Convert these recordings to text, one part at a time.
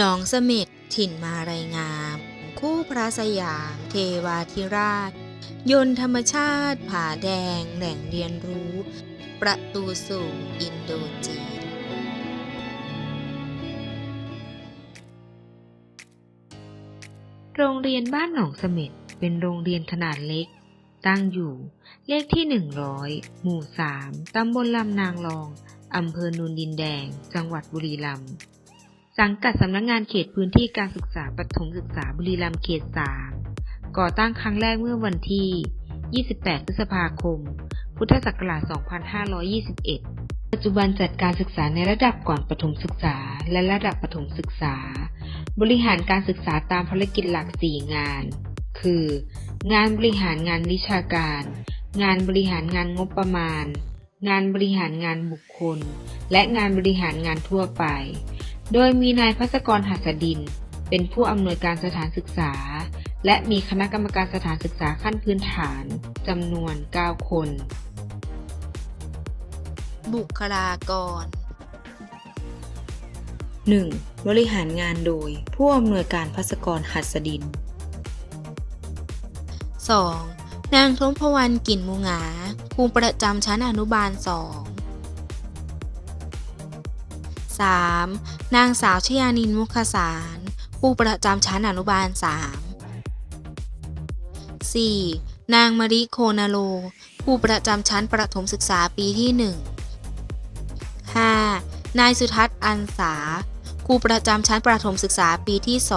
หนองเสม็ดถิ่นมารายงาม คู่พระสยาม เทวาธิราช ยนธรรมชาติผาแดง แหล่งเรียนรู้ ประตูสู่อินโดจีน โรงเรียนบ้านหนองเสม็ดเป็นโรงเรียนขนาดเล็ก ตั้งอยู่เลขที่ 100 หมู่ 3 ตำบลลำนางรอง อำเภอนูนดินแดง จังหวัดบุรีรัมย์ สังกัดสำนักงงานเขตพื้นที่การศึกษาประถมศึกษาบุรีรัมย์เขต 3 ก่อตั้งครั้งแรกเมื่อวันที่ 28 พฤษภาคม พุทธศักราช 2521 ปัจจุบันจัดการศึกษาในระดับก่อนประถมศึกษา และระดับประถมศึกษา บริหารการศึกษาตามภารกิจหลัก 4 งาน คือ งานบริหารงานวิชาการ งานบริหารงานงบประมาณ งานบริหารงานบุคคล และงานบริหารงานทั่วไป โดยมีนายพัศกรหัสดิน เป็นผู้อำนวยการสถานศึกษา และมีคณะกรรมการสถานศึกษาขั้นพื้นฐานจำนวน 9 คน บุคลากร 1. บริหารงานโดยผู้อำนวยการพัศกรหัสดิน 2. นางทมพวันกลิ่นมูหงาครูประจำชั้นอนุบาล2 3. นางสาวชยานินมุขสารครูประจำชั้นอนุบาล 3 4. นางมริโคนาโลครูประจำชั้นประถมศึกษาปีที่ 1 5. นายสุทัศน์อันสาครูประจำชั้นประถมศึกษาปีที่ 2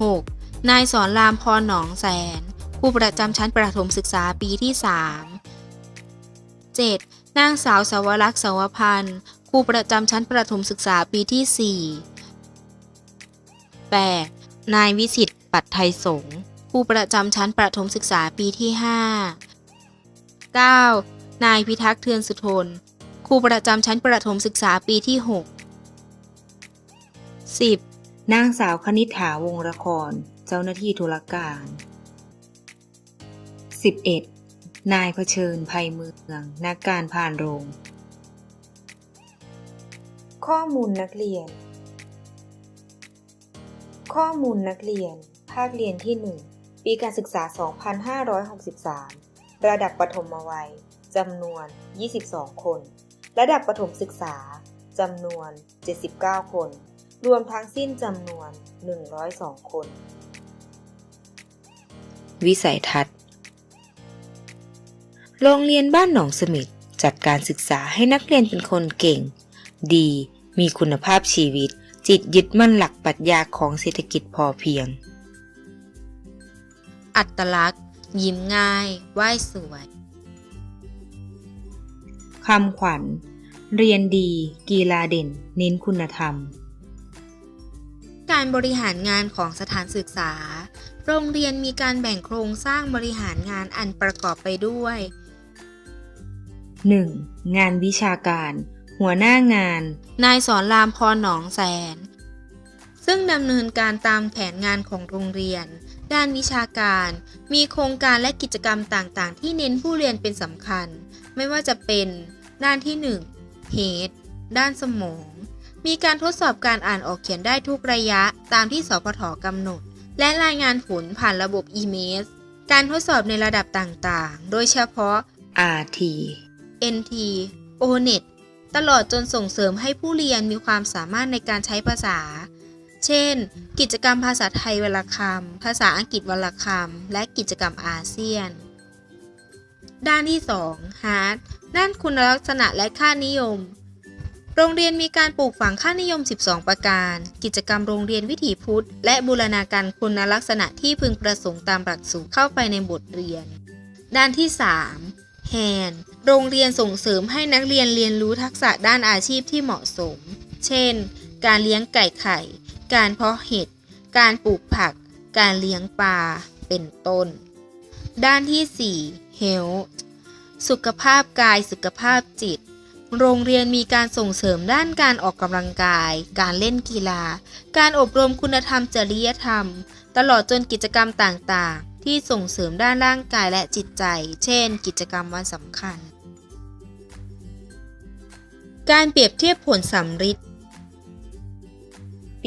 6. นายสอนรามพรหนองแสนครูประจำชั้นประถมศึกษาปีที่ 3 7. นางสาวสาวรักษ์สวพันธ์ครูประจำชั้นประถมศึกษาปีที่ 4 8. นายวิสิตปัตไทยสงครูประจำชั้นประถมศึกษาปีที่ 5 9. นายพิทักษ์เทือนสุทนครูประจำชั้นประถมศึกษาปีที่ 6 10. นางสาวคณิษฐาวงละคร เจ้าหน้าที่ธุรการ 11. นายเผชิญภัยเมือง นักการผ่านโรง ข้อมูลนักเรียน ข้อมูลนักเรียน ภาคเรียนที่ 1 ปีการศึกษา 2563 ระดับประถมวัยจำนวน 22 คน ระดับประถมศึกษาจำนวน 79 คน รวมทั้งสิ้นจำนวน 102 คน วิสัยทัศน์ โรงเรียนบ้านหนองสมิทจัดการศึกษาให้นักเรียนเป็นคนเก่ง ดี มีคุณภาพชีวิต จิตยึดมั่นหลักปรัชญาของเศรษฐกิจพอเพียง อัตลักษณ์ ยิ้มง่ายไหว้สวยคำขวัญ เรียนดี กีฬาเด่น เน้นคุณธรรม การบริหารงานของสถานศึกษา โรงเรียนมีการแบ่งโครงสร้างบริหารงานอันประกอบไปด้วย 1. งานวิชาการ หัวหน้างาน นายสอนรามพรหนองแสน ซึ่งดำเนินการตามแผนงานของโรงเรียน ด้านวิชาการ มีโครงการและกิจกรรมต่างๆ ที่เน้นผู้เรียนเป็นสำคัญ ไม่ว่าจะเป็นด้านที่1 head ด้านสมอง มีการทดสอบการอ่านออกเขียนได้ทุกระยะตามที่สพทกำหนด และรายงานผลผ่านระบบ e m a s การทดสอบในระดับต่างๆ โดยเฉพาะ RT NT ONET ตลอดจนส่งเสริมให้ผู้เรียนมีความสามารถในการใช้ภาษา เช่น กิจกรรมภาษาไทยวรรณคำ ภาษาอังกฤษวรรณคำ และกิจกรรมอาเซียน ด้านที่ 2 Hard ด้านคุณลักษณะและค่านิยม โรงเรียนมีการปลูกฝังค่านิยม 12 ประการ กิจกรรมโรงเรียนวิถีพุทธ และบูรณาการคุณลักษณะที่พึงประสงค์ตามหลักสูตรเข้าไปในบทเรียน ด้านที่ 3 Hand โรงเรียนส่งเสริมให้นักเรียนเรียนรู้ทักษะด้านอาชีพที่เหมาะสม เช่น การเลี้ยงไก่ไข่ การเพาะเห็ด การปลูกผัก การเลี้ยงปลา เป็นต้น ด้านที่ 4 Health สุขภาพกายสุขภาพจิต โรงเรียนมีการส่งเสริมด้านการออกกำลังกาย การเล่นกีฬา การอบรมคุณธรรมจริยธรรม ตลอดจนกิจกรรมต่างๆ ที่ส่งเสริมด้านร่างกายและจิตใจ เช่น กิจกรรมวันสำคัญ การเปรียบเทียบผลสัมฤทธิ์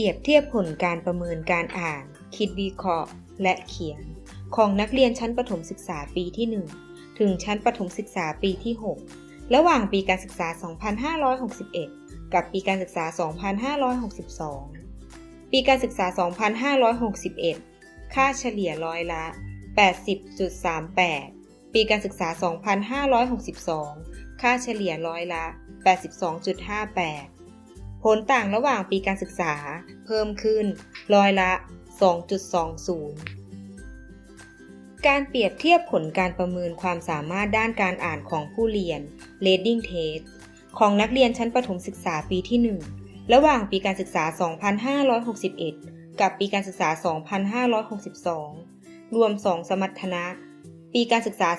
รียบเทียบผลการประเมินการอ่าน คิดวิเคราะห์ และเขียน ของนักเรียนชั้นประถมศึกษาปีที่ 1 ถึงชั้นประถมศึกษาปีที่ 6 ระหว่างปีการศึกษา 2561 กับปีการศึกษา 2562 ปีการศึกษา 2561 ค่าเฉลี่ยร้อยละ 80.38 ปีการศึกษา 2562 ค่าเฉลี่ยร้อยละ 82.58 ผลต่างระหว่างปีการศึกษาเพิ่มขึ้นร้อยละ 2.20 การเปรียบเทียบผลการประเมินความสามารถด้านการอ่านของผู้เรียน Reading Test ของนักเรียนชั้นประถมศึกษาปีที่ 1 ระหว่างปีการศึกษา 2561 กับปีการศึกษา 2562 รวม 2 สมรรถนะ ปีการศึกษา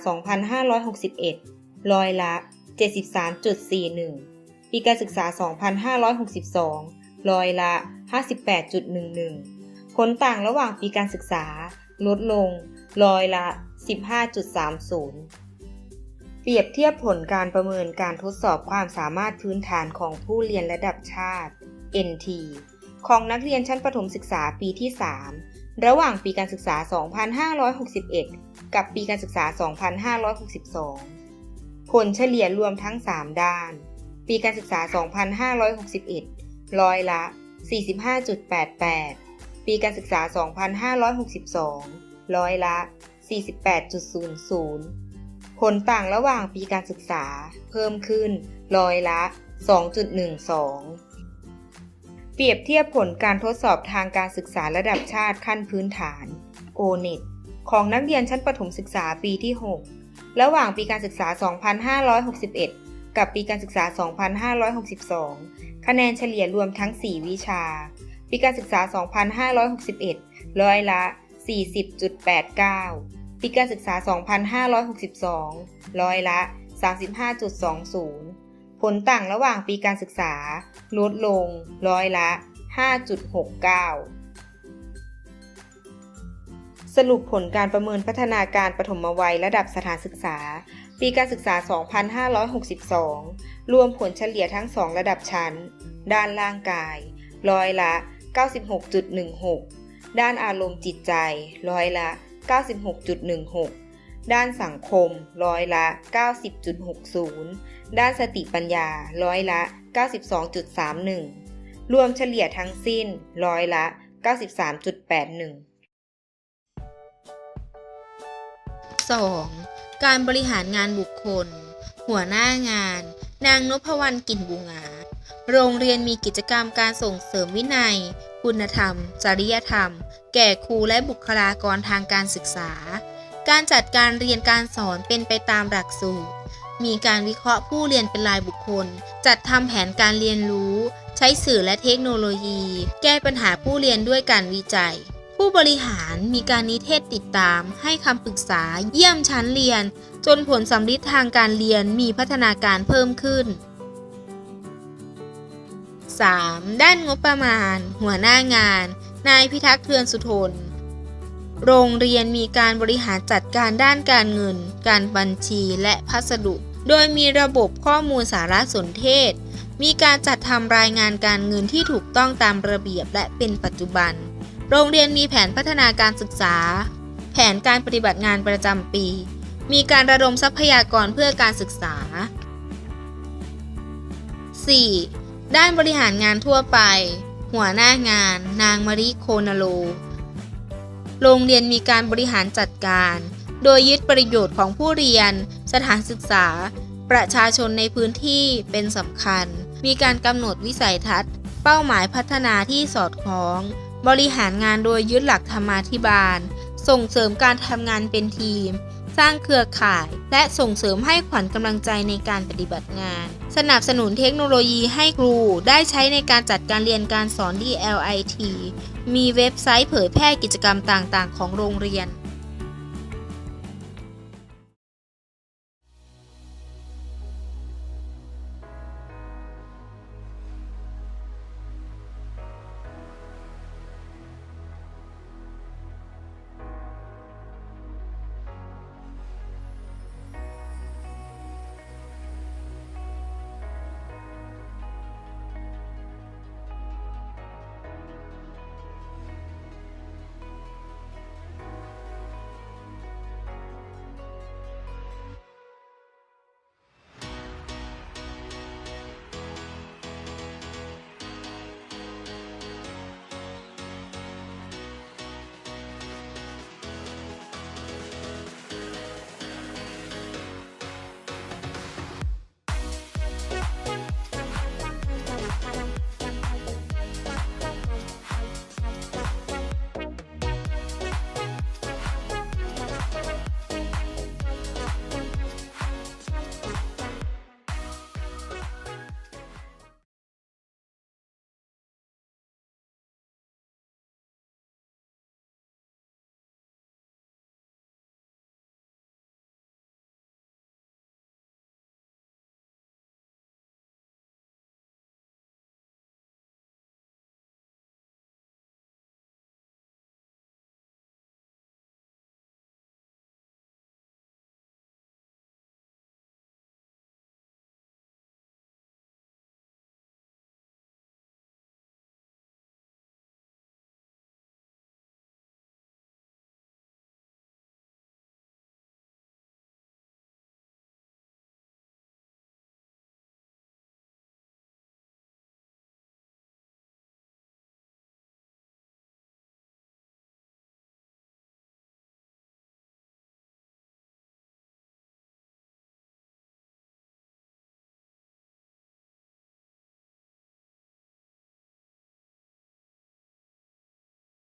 2561 ร้อยละ 73.41 ปีการศึกษา 2562 ร้อยละ 58.11 ผลต่างระหว่างปีการศึกษา ลดลง ร้อยละ 15.30 เปรียบเทียบผลการประเมินการทดสอบความสามารถพื้นฐานของผู้เรียนระดับชาติ NT ของนักเรียนชั้นประถมศึกษาปีที่ 3 ระหว่างปีการศึกษา 2561 กับปีการศึกษา 2562 ผลเฉลี่ยรวมทั้ง 3 ด้าน ปีการศึกษา 2561 ร้อยละ 45.88 ปีการศึกษา 2562 ร้อยละ 48.00 ผลต่างระหว่างปีการศึกษาเพิ่มขึ้นร้อยละ 2.12 เปรียบเทียบผลการทดสอบทางการศึกษาระดับชาติขั้นพื้นฐาน O-NET ของนักเรียนชั้นประถมศึกษาปีที่ 6 ระหว่างปีการศึกษา 2561 กับปีการศึกษา 2562 คะแนนเฉลี่ยรวมทั้ง 4 วิชา ปีการศึกษา 2561 ร้อยละ 40.89 ปีการศึกษา 2562 ร้อยละ 35.20 ผลต่างระหว่างปีการศึกษา ลดลงร้อยละ 5.69 สรุปผลการประเมินพัฒนาการปฐมวัยระดับสถานศึกษา ปีการศึกษา 2562 รวมผลเฉลี่ยทั้ง 2 ระดับชั้น ด้านร่างกาย ร้อยละ 96.16 ด้านอารมณ์จิตใจ ร้อยละ 96.16 ด้านสังคม ร้อยละ 90.60 ด้านสติปัญญา ร้อยละ 92.31 รวมเฉลี่ยทั้งสิ้น ร้อยละ 93.81 2. การบริหารงานบุคคล หัวหน้างาน นางนพวรรณกิ่นบุงา โรงเรียนมีกิจกรรมการส่งเสริมวินัย คุณธรรม จริยธรรม แก่ครูและบุคลากรทางการศึกษา การจัดการเรียนการสอนเป็นไปตามหลักสูตร มีการวิเคราะห์ผู้เรียนเป็นรายบุคคล จัดทำแผนการเรียนรู้ ใช้สื่อและเทคโนโลยี แก้ปัญหาผู้เรียนด้วยการวิจัย ผู้บริหารมีการนิเทศติดตาม ให้คำปรึกษาเยี่ยมชั้นเรียน จนผลสำลิดทางการเรียนมีพัฒนาการเพิ่มขึ้น 3. ด้านงบประมาณ หัวหน้างาน นายพิทักษ์เทือนสุทน โรงเรียนมีการบริหารจัดการด้านการเงิน การบัญชีและพัสดุ โดยมีระบบข้อมูลสารสนเทศ มีการจัดทำรายงานการเงินที่ถูกต้องตามระเบียบและเป็นปัจจุบัน โรงเรียนมีแผนพัฒนาการศึกษา แผนการปฏิบัติงานประจำปี มีการระดมทรัพยากรเพื่อการศึกษา 4. ด้านบริหารงานทั่วไป หัวหน้างาน นางมาริโคนาโล โรงเรียนมีการบริหารจัดการ โดยยึดประโยชน์ของผู้เรียน สถานศึกษา ประชาชนในพื้นที่เป็นสำคัญ มีการกำหนดวิสัยทัศน์ เป้าหมายพัฒนาที่สอดคล้อง บริหารงานโดยยึดหลักธรรมาธิบาล ส่งเสริมการทำงานเป็นทีม สร้างเครือข่าย และส่งเสริมให้ขวัญกำลังใจในการปฏิบัติงาน สนับสนุนเทคโนโลยีให้ครูได้ใช้ในการจัดการเรียนการสอน DLIT มีเว็บไซต์เผยแพร่กิจกรรมต่างๆ ของโรงเรียน